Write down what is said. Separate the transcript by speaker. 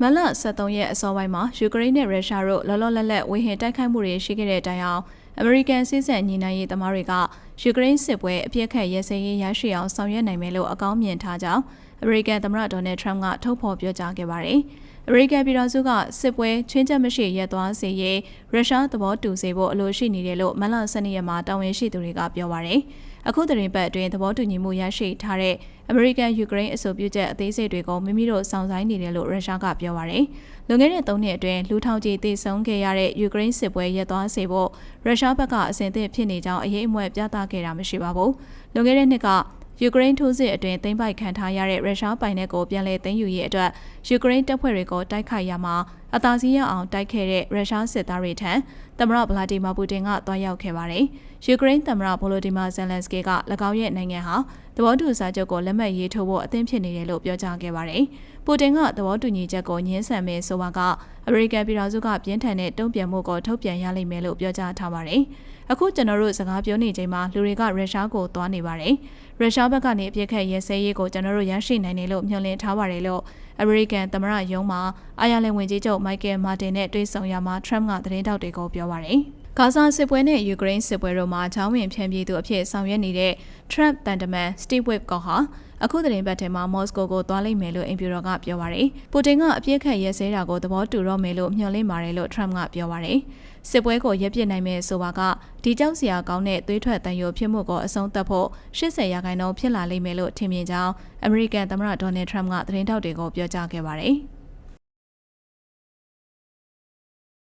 Speaker 1: မလ23ရက်အစောပိုင်းမှာယူကရိန်းနဲ့ရုရှားတို့လောလောလတ်လတ်ဝေဟင်တိုက်ခိုက်မှုတွေရှိခဲ့တဲ့တိုင်အောင်အမေရိကန်စစ်ဆက်ညီနိုင်ရေးသမားတွေကယူကရိန်းစစ်ပွဲအပြစ်ခတ်ရဲစဲရေးရရှိအောင်ဆောင်ရွက်နိုင်မယ်လို့အကောင်းမြင်ထားကြောင်းအမေရိကန်သမ္မတဒေါ်နယ်ထရမ့်ကထုတ်ဖော်ပြောကြားခဲ့ပါတယ်။အမေရိကန်ပြည်ထောင်စုကစစ်ပွဲချင်းချက်မရှိရပ်သွားစေရေးရုရှားသဘောတူစေဖို့အလိုရှိနေတယ်လို့မလ12ရက်မှာတာဝန်ရှိသူတွေကပြောပါတယ်။ အခုသတင်းပတ်အတွင်းသဘောတူညီမှုရရှိထားတဲ့အမေရိကန်ယူကရိန်းအဆိုပြုချက်အသေးစိတ်တွေကိုမိမိတို့စောင့်ဆိုင်နေတယ်လို့ရုရှားကပြောပါရယ်။လွန်ခဲ့တဲ့၃နှစ်အတွင်းလူထောင်ကြီးတည်ဆုံခဲ့ရတဲ့ယူကရိန်းစစ်ပွဲရပ်သွားစေဖို့ရုရှားဘက်ကအစဉ်အသင့်ဖြစ်နေကြောင်းအရေးအမွဲပြသခဲ့တာမရှိပါဘူး။လွန်ခဲ့တဲ့နှစ်က ယူကရိန်းထိုးစစ်အတွင်းသိမ်းပိုက်ခံထားရတဲ့ရုရှားပိုင်နက်ကိုပြန်လည်သိမ်းယူရေးအတွက်ယူကရိန်းတပ်ဖွဲ့တွေကိုတိုက်ခိုက်ရမှာအသာစီးရအောင်တိုက်ခဲ့တဲ့ရုရှားစစ်သားတွေထံသမ္မတဗလာဒီမာပူတင်ကတွားရောက်ခဲ့ပါတယ်။ယူကရိန်းသမ္မတဗိုလိုဒီမာဇယ်လန်စကီက၎င်းရဲ့နိုင်ငံဟာသဘောတူစာချုပ်ကိုလက်မှတ်ရေးထိုးဖို့အသင့်ဖြစ်နေတယ်လို့ပြောကြားခဲ့ပါတယ်။ပူတင်ကသဘောတူညီချက်ကိုညှင်းဆန်မယ်ဆိုပါကအမေရိကန်ပြည်ထောင်စုကပြင်းထန်တဲ့တုံ့ပြန်မှုကိုထုတ်ပြန်ရလိမ့်မယ်လို့ပြောကြားထားပါတယ်။အခုကျွန်တော်တို့စကားပြောနေချိန်မှာလူတွေကရုရှားကိုသွားနေပါတယ်။ရုရှားဘက်ကနေအပြစ်ခတ်ရဲစဲရေးကိုကျွန်တော်တို့ရရှိနိုင်တယ်လို့မျှော်လင့်ထားပါတယ်လို့အမေရိကန်သမ္မတယုံမှာအာယာလန်ဝင်ကြီးချုပ်မိုက်ကယ်မာတင်နဲ့တွေ့ဆုံရမှာထရမ့်ကသတင်းတောက်တွေကိုပြောပါတယ်။ ဂါဇာစစ်ပွဲနဲ့ယူကရိန်းစစ်ပွဲတို့မှာချောင်းဝင်ဖြန့်ပြေးသူအဖြစ်ဆောင်ရွက်နေတဲ့ Trump တန်တမန် Steve Webb ကဟာအခုသတင်းပတ်ထဲမှာမော်စကိုကိုသွားလိမ့်မယ်လို့အင်ဖြူတော်ကပြောပါရယ်ပူတင်ကအပြစ်ခတ်ရဲစဲတာကိုသဘောတူတော့မယ်လို့မျှော်လင့်ပါတယ်လို့ Trump ကပြောပါရယ်စစ်ပွဲကိုရပ်ပစ်နိုင်မယ်ဆိုပါကဒီကြောက်စရာကောင်းတဲ့သွေးထွက်တန်ရုံဖြစ်မှုကိုအဆုံးသတ်ဖို့80ရာခိုင်နှုန်းဖြစ်လာလိမ့်မယ်လို့ထင်မြင်ကြောင်းအမေရိကန်သမ္မတဒေါ်နယ်ထရမ့်ကသတင်းထောက်တွေကိုပြောကြားခဲ့ပါတယ်။